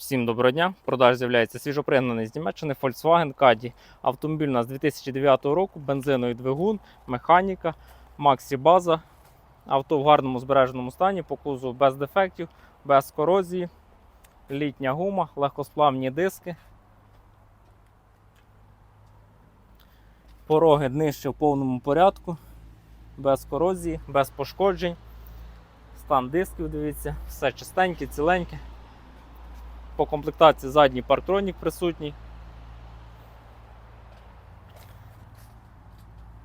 Всім доброго дня. Продаж з'являється свіжопригнаний з Німеччини Volkswagen Caddy. Автомобіль у нас 2009 року, бензиновий двигун, механіка, Максі база. Авто в гарному збереженому стані, по кузову без дефектів, без корозії, літня гума, легкосплавні диски. Пороги днище в повному порядку, без корозії, без пошкоджень. Стан дисків, дивіться, все чистеньке, ціленьке. По комплектації задній парктронік присутній.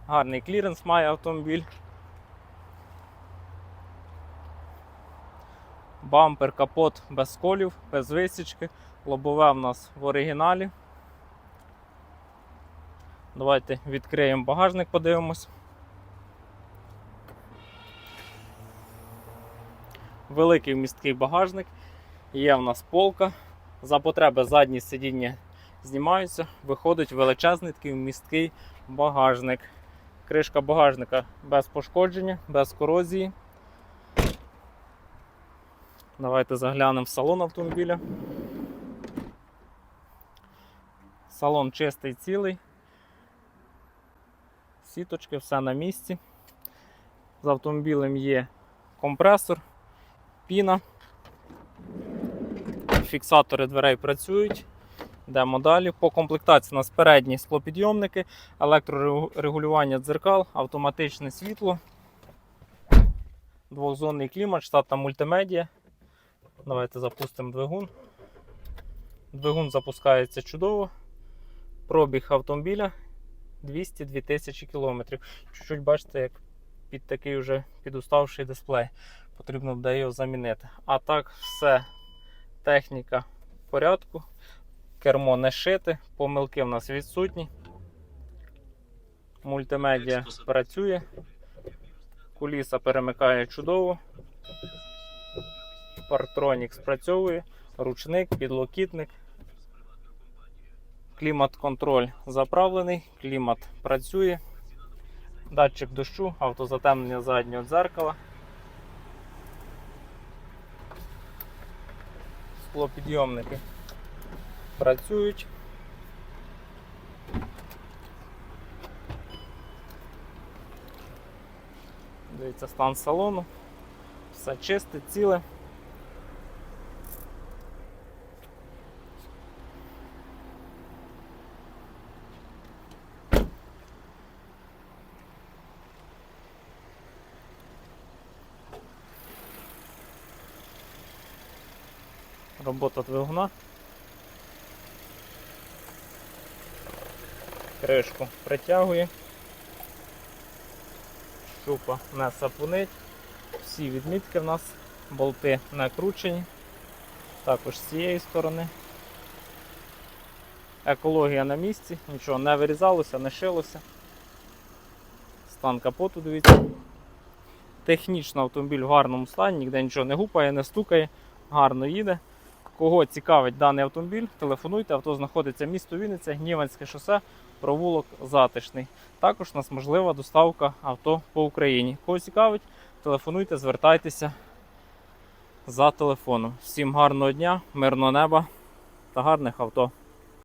Гарний кліренс має автомобіль. Бампер, капот без колів, без висічки. Лобове в нас в оригіналі. Давайте відкриємо багажник, подивимось. Великий вмісткий багажник. Є в нас полка. За потреби задні сидіння знімаються, виходить величезний такий місткий багажник. Кришка багажника без пошкодження, без корозії. Давайте заглянемо в салон автомобіля. Салон чистий цілий. Сіточки, все на місці. З автомобілем є компресор, піна. Фіксатори дверей працюють. Йдемо далі. По комплектації у нас передні склопідйомники, електрорегулювання дзеркал, автоматичне світло, двохзонний клімат, штатна мультимедіа. Давайте запустимо двигун. Двигун запускається чудово. Пробіг автомобіля 202 тисячі кілометрів. Чуть-чуть бачите, як під такий вже підуставший дисплей. Потрібно буде його замінити. А так, все техніка в порядку, кермо не шите, помилки в нас відсутні. Мультимедіа працює, куліса перемикає чудово. Парктронік спрацьовує, ручник, підлокітник. Клімат-контроль заправлений, клімат працює. Датчик дощу, автозатемнення заднього дзеркала. Склопідйомники працюють. Дивіться стан салону. Все чисте, ціле. Робота двигуна. Кришку притягує. Щупа не сапунить. Всі відмітки в нас, болти накручені. Також з цієї сторони. Екологія на місці, нічого не вирізалося, не шилося. Стан капоту, дивіться. Технічно автомобіль в гарному стані, ніде нічого не гупає, не стукає, гарно їде. Кого цікавить даний автомобіль, телефонуйте. Авто знаходиться місто Вінниця, Гніванське шосе, провулок Затишний. Також у нас можлива доставка авто по Україні. Кого цікавить, телефонуйте, звертайтеся за телефоном. Всім гарного дня, мирного неба та гарних авто.